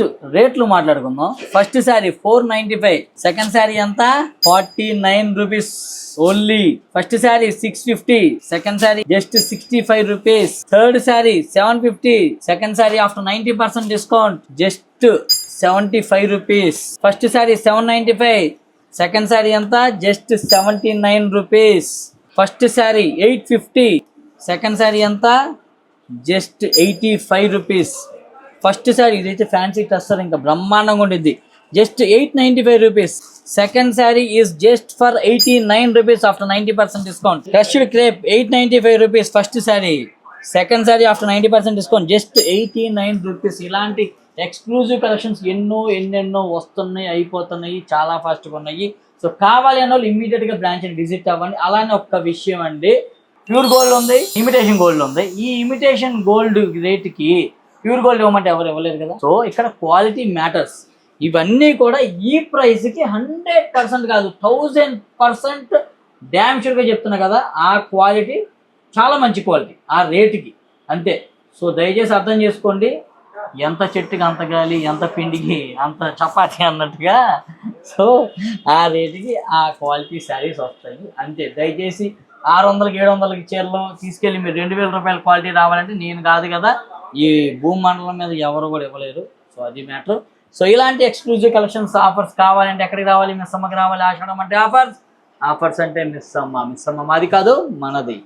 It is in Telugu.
ఫస్ట్ రేట్లు మాట్లాడుకుందాం. First sari four ninety five. Second sari ఎంత? Forty nine rupees only. First sari six fifty. Second sari just sixty five rupees. Third sari seven fifty. Second sari after ninety percent discount just seventy five rupees. First sari seven ninety five. Second sari ఎంత? Just seventy nine rupees. First sari eight fifty. Second sari ఎంత? Just eighty five rupees. First sari ఇదైతే ఫ్యాన్సీ టస్టర్ ఇంకా బ్రహ్మాండంగా ఉండిద్ది. Just eight ninety five rupees second sari is just for eighty nine rupees after ninety percent discount crushed crepe eight ninety five rupees first sari second sari after ninety percent discount just eighty nine rupees ఇలాంటి ఎక్స్క్లూజివ్ కలెక్షన్స్ ఎన్నో ఎన్నెన్నో వస్తున్నాయి అయిపోతున్నాయి చాలా ఫాస్ట్గా ఉన్నాయి. సో కావాలి అన్న వాళ్ళు ఇమ్మీడియట్గా బ్రాంచ్ని విజిట్ అవ్వండి. అలానే ఒక్క విషయం అండి. ప్యూర్ గోల్డ్ ఉంది ఇమిటేషన్ గోల్డ్ ఉంది. ఈ ఇమిటేషన్ గోల్డ్ రేట్కి ప్యూర్ గోల్డ్ ఇవ్వమంటే ఎవరు ఇవ్వలేరు కదా. సో ఇక్కడ క్వాలిటీ మ్యాటర్స్. ఇవన్నీ కూడా ఈ ప్రైస్కి హండ్రెడ్ పర్సెంట్ కాదు థౌజండ్ పర్సెంట్ డ్యామ్ షూర్గా చెప్తున్నా కదా ఆ క్వాలిటీ చాలా మంచి క్వాలిటీ ఆ రేటుకి అంతే. సో దయచేసి అర్థం చేసుకోండి. ఎంత చెట్టుకి అంత గాలి ఎంత పిండికి అంత చపాతి అన్నట్టుగా. సో ఆ రేటుకి ఆ క్వాలిటీ శారీస్ వస్తాయి. అంతే. దయచేసి ఆరు వందలకి ఏడు వందలకి చీరలు తీసుకెళ్ళి మీరు రెండు వేల రూపాయల క్వాలిటీ రావాలంటే నేను కాదు కదా ఈ భూమండలం మండలం మీద ఎవరు కూడా ఇవ్వలేరు. సో అది మ్యాటర్ సో ఇలాంటి ఎక్స్క్లూజివ్ కలెక్షన్స్ ఆఫర్స్ కావాలంటే ఎక్కడికి రావాలి? మిస్ అమ్మకి రావాలి? ఆషాఢం అంటే ఆఫర్స్ ఆఫర్స్ అంటే మిస్ అమ్మ. మిస్ అమ్మ మాది కాదు మనది.